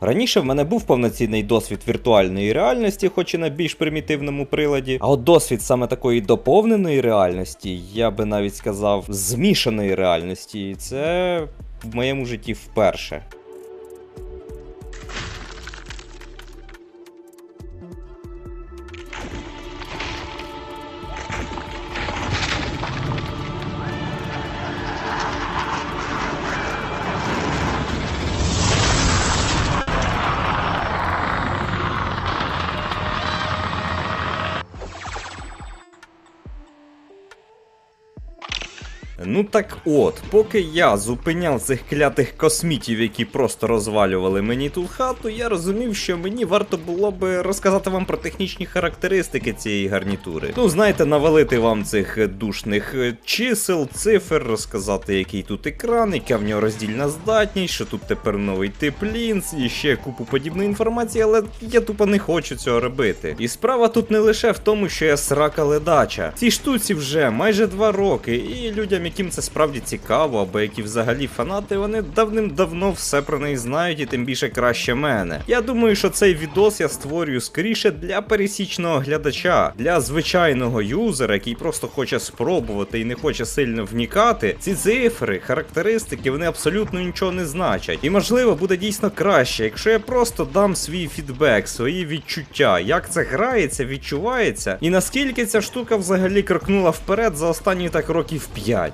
Раніше в мене був повноцінний досвід віртуальної реальності, хоч і на більш примітивному приладі. А от досвід саме такої доповненої реальності, я би навіть сказав, змішаної реальності, це в моєму житті вперше. Ну так от, поки я зупиняв цих клятих космітів, які просто розвалювали мені тут хату, я розумів, що мені варто було би розказати вам про технічні характеристики цієї гарнітури. Ну, знаєте, навалити вам цих душних е, чисел, цифр, розказати, який тут екран, яка в нього роздільна здатність, що тут тепер новий тип лінз і ще купу подібної інформації, але я тупо не хочу цього робити. І справа тут не лише в тому, що я срака ледача. Цій штуці вже майже два роки, і людям, яким це справді цікаво, або які взагалі фанати, вони давним-давно все про неї знають і тим більше краще мене. Я думаю, що цей відос я створюю скоріше для пересічного глядача, для звичайного юзера, який просто хоче спробувати і не хоче сильно вникати. Ці цифри, характеристики, вони абсолютно нічого не значать. І можливо буде дійсно краще, якщо я просто дам свій фідбек, свої відчуття, як це грається, відчувається, і наскільки ця штука взагалі крокнула вперед за останні так років 5.